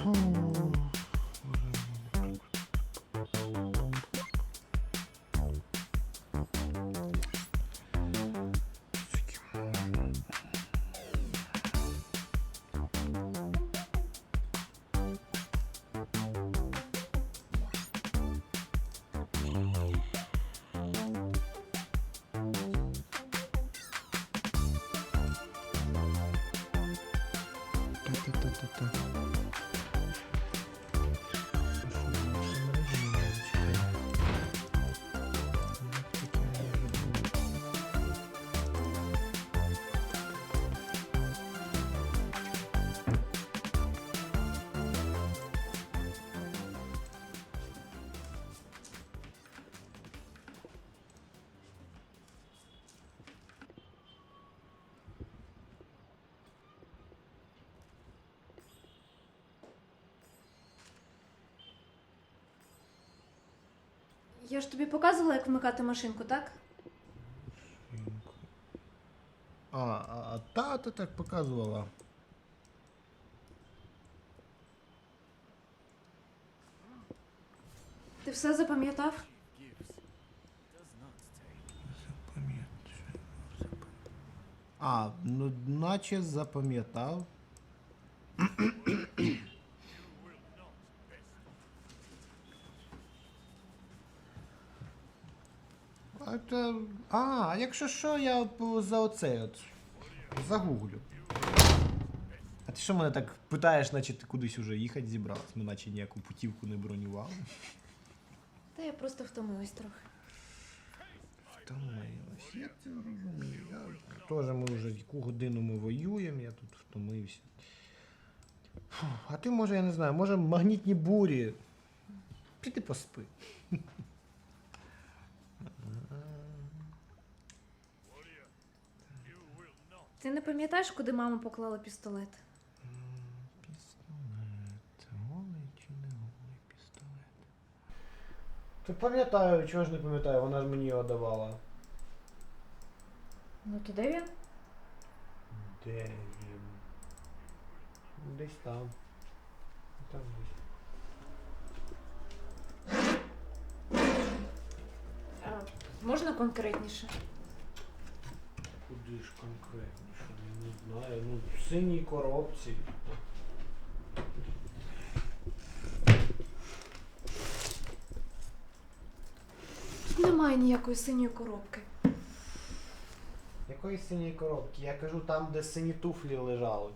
たたたたた。Я ж тобі показувала, як вмикати машинку, так? А, а, а та, ти так показувала. Ти все запам'ятав? А, ну наче запам'ятав. А, це... а, якщо що, я по- за оцей от загуглю. А ти що мене так питаєш, наче ти кудись уже їхати зібралась? Ми наче ніяку путівку не бронювали. Та я просто втомилась трохи. Втомилась. Я це розумію. Я теж ми вже яку годину ми воюємо, я тут втомився. Фу, а ти може, я не знаю, може магнітні бурі. Піди поспи. Ти не пам'ятаєш, куди мама поклала пістолет? Пістолет. Голий чи не голий пістолет? Ти пам'ятаю, чого ж не пам'ятаю, вона ж мені його давала. Ну то де він? Де він? Десь там. Там десь. Можна конкретніше? Куди ж конкретніше? Не знаю. Ну, в синій коробці. Тут немає ніякої синьої коробки. Якої синьої коробки? Я кажу там, де сині туфлі лежали.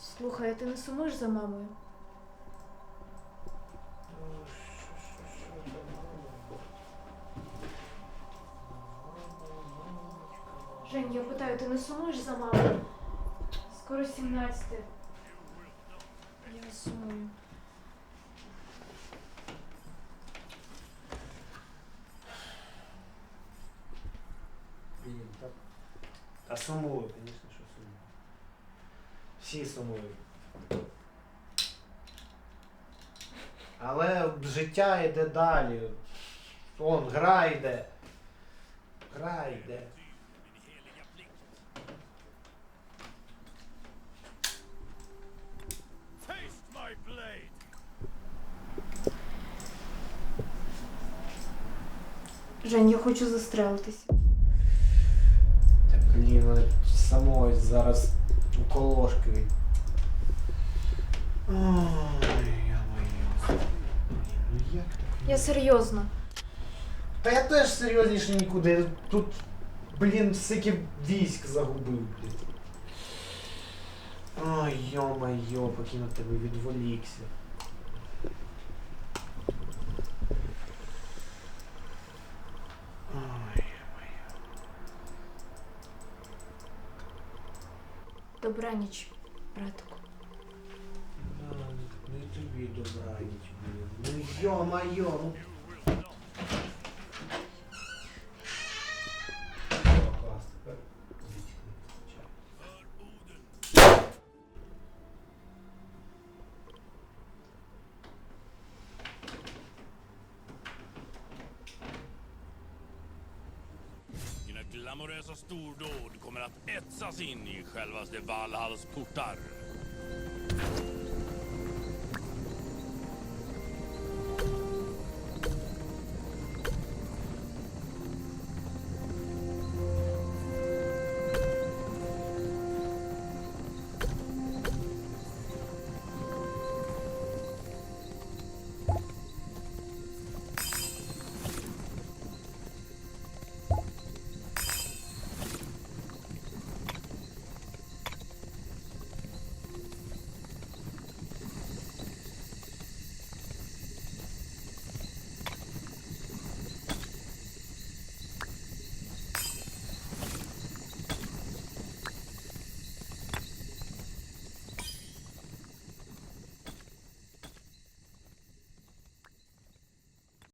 Слухай, а ти не сумуєш за мамою? ну, що- що- що там було? Жень, я питаю, ти не сумуєш за мамою? Скоро 17. Я сумую. Блін, та, та сумую, звісно, що сумую. Всі сумують. Але життя йде далі. Он, гра йде. Гра йде. Жень, я хочу застрелитись. Та блін, мене самої зараз у колошки. від- Ой, я. Ну як так? Я серйозно. Та я теж серйозніше нікуди. Тут, блін, всякі військ загубив, блін. Ой, йо-майо, поки на тебе відволікся. Добраніч, братику. да, не тобі добраніч, блін. Ну йо-майо, ну. Glamorösa stordåd kommer att etsas in i självaste Valhalls portar.